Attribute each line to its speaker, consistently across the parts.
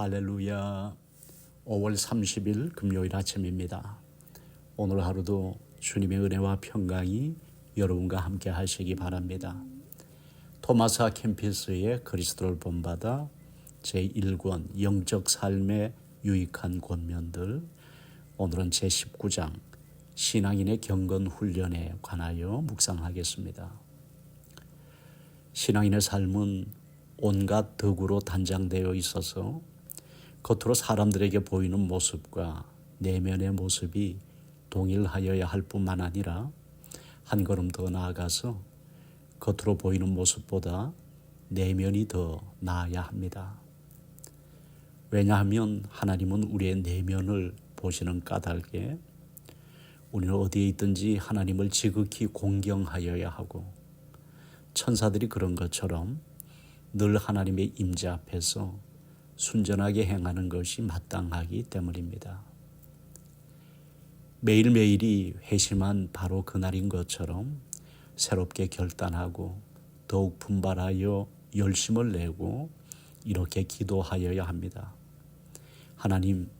Speaker 1: 할렐루야. 5월 30일 금요일 아침입니다. 오늘 하루도 주님의 은혜와 평강이 여러분과 함께 하시기 바랍니다. 토마스 캠피스의 그리스도를 본받아 제1권 영적 삶의 유익한 권면들 오늘은 제19장 신앙인의 경건 훈련에 관하여 묵상하겠습니다. 신앙인의 삶은 온갖 덕으로 단장되어 있어서 겉으로 사람들에게 보이는 모습과 내면의 모습이 동일하여야 할 뿐만 아니라 한 걸음 더 나아가서 겉으로 보이는 모습보다 내면이 더 나아야 합니다. 왜냐하면 하나님은 우리의 내면을 보시는 까닭에 우리는 어디에 있든지 하나님을 지극히 공경하여야 하고 천사들이 그런 것처럼 늘 하나님의 임재 앞에서 순전하게 행하는 것이 마땅하기 때문입니다. 매일매일이 회심한 바로 그날인 것처럼 새롭게 결단하고 더욱 분발하여 열심을 내고 이렇게 기도하여야 합니다. 하나님,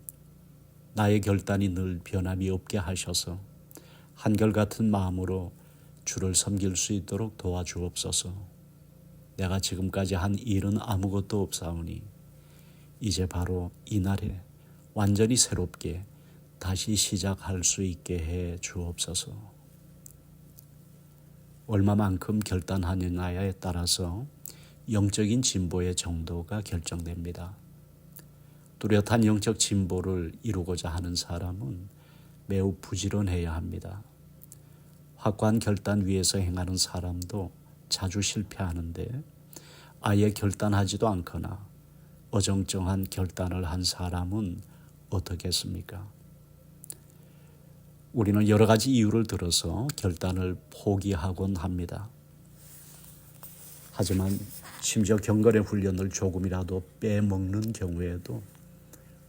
Speaker 1: 나의 결단이 늘 변함이 없게 하셔서 한결같은 마음으로 주를 섬길 수 있도록 도와주옵소서. 내가 지금까지 한 일은 아무것도 없사오니 이제 바로 이 날에 완전히 새롭게 다시 시작할 수 있게 해 주옵소서. 얼마만큼 결단하느냐에 따라서 영적인 진보의 정도가 결정됩니다. 뚜렷한 영적 진보를 이루고자 하는 사람은 매우 부지런해야 합니다. 확고한 결단 위에서 행하는 사람도 자주 실패하는데 아예 결단하지도 않거나 어정쩡한 결단을 한 사람은 어떻겠습니까? 우리는 여러 가지 이유를 들어서 결단을 포기하곤 합니다. 하지만 심지어 경건의 훈련을 조금이라도 빼먹는 경우에도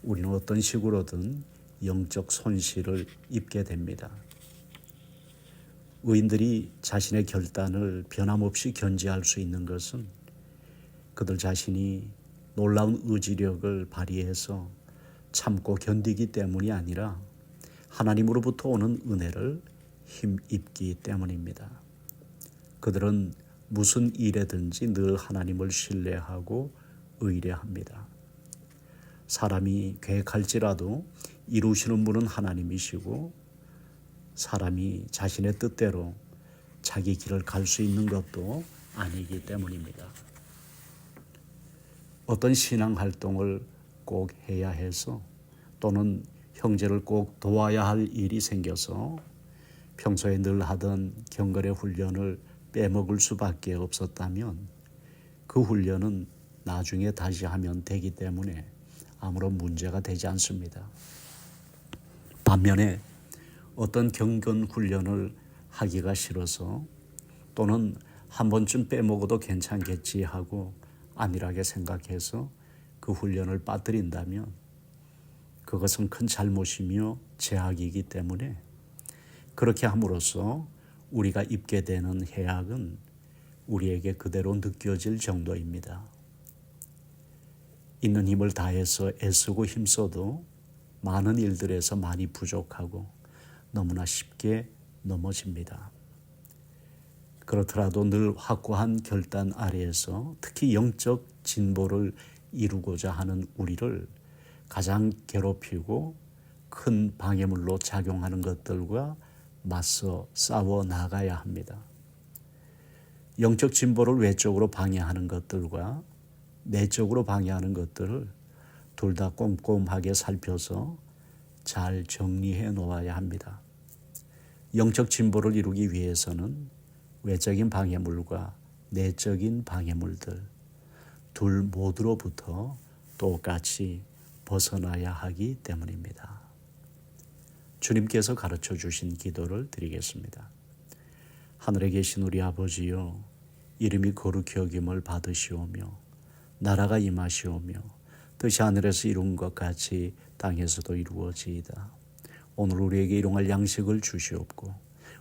Speaker 1: 우리는 어떤 식으로든 영적 손실을 입게 됩니다. 의인들이 자신의 결단을 변함없이 견지할 수 있는 것은 그들 자신이 놀라운 의지력을 발휘해서 참고 견디기 때문이 아니라 하나님으로부터 오는 은혜를 힘입기 때문입니다. 그들은 무슨 일에든지 늘 하나님을 신뢰하고 의뢰합니다. 사람이 계획할지라도 이루시는 분은 하나님이시고 사람이 자신의 뜻대로 자기 길을 갈 수 있는 것도 아니기 때문입니다. 어떤 신앙 활동을 꼭 해야 해서 또는 형제를 꼭 도와야 할 일이 생겨서 평소에 늘 하던 경건의 훈련을 빼먹을 수밖에 없었다면 그 훈련은 나중에 다시 하면 되기 때문에 아무런 문제가 되지 않습니다. 반면에 어떤 경건 훈련을 하기가 싫어서 또는 한 번쯤 빼먹어도 괜찮겠지 하고 안일하게 생각해서 그 훈련을 빠뜨린다면 그것은 큰 잘못이며 제약이기 때문에 그렇게 함으로써 우리가 입게 되는 해악은 우리에게 그대로 느껴질 정도입니다. 있는 힘을 다해서 애쓰고 힘써도 많은 일들에서 많이 부족하고 너무나 쉽게 넘어집니다. 그렇더라도 늘 확고한 결단 아래에서 특히 영적 진보를 이루고자 하는 우리를 가장 괴롭히고 큰 방해물로 작용하는 것들과 맞서 싸워 나가야 합니다. 영적 진보를 외적으로 방해하는 것들과 내적으로 방해하는 것들을 둘 다 꼼꼼하게 살펴서 잘 정리해 놓아야 합니다. 영적 진보를 이루기 위해서는 외적인 방해물과 내적인 방해물들 둘 모두로부터 똑같이 벗어나야 하기 때문입니다. 주님께서 가르쳐 주신 기도를 드리겠습니다. 하늘에 계신 우리 아버지요 이름이 거룩히 여김을 받으시오며 나라가 임하시오며 뜻이 하늘에서 이룬 것 같이 땅에서도 이루어지이다. 오늘 우리에게 일용할 양식을 주시옵고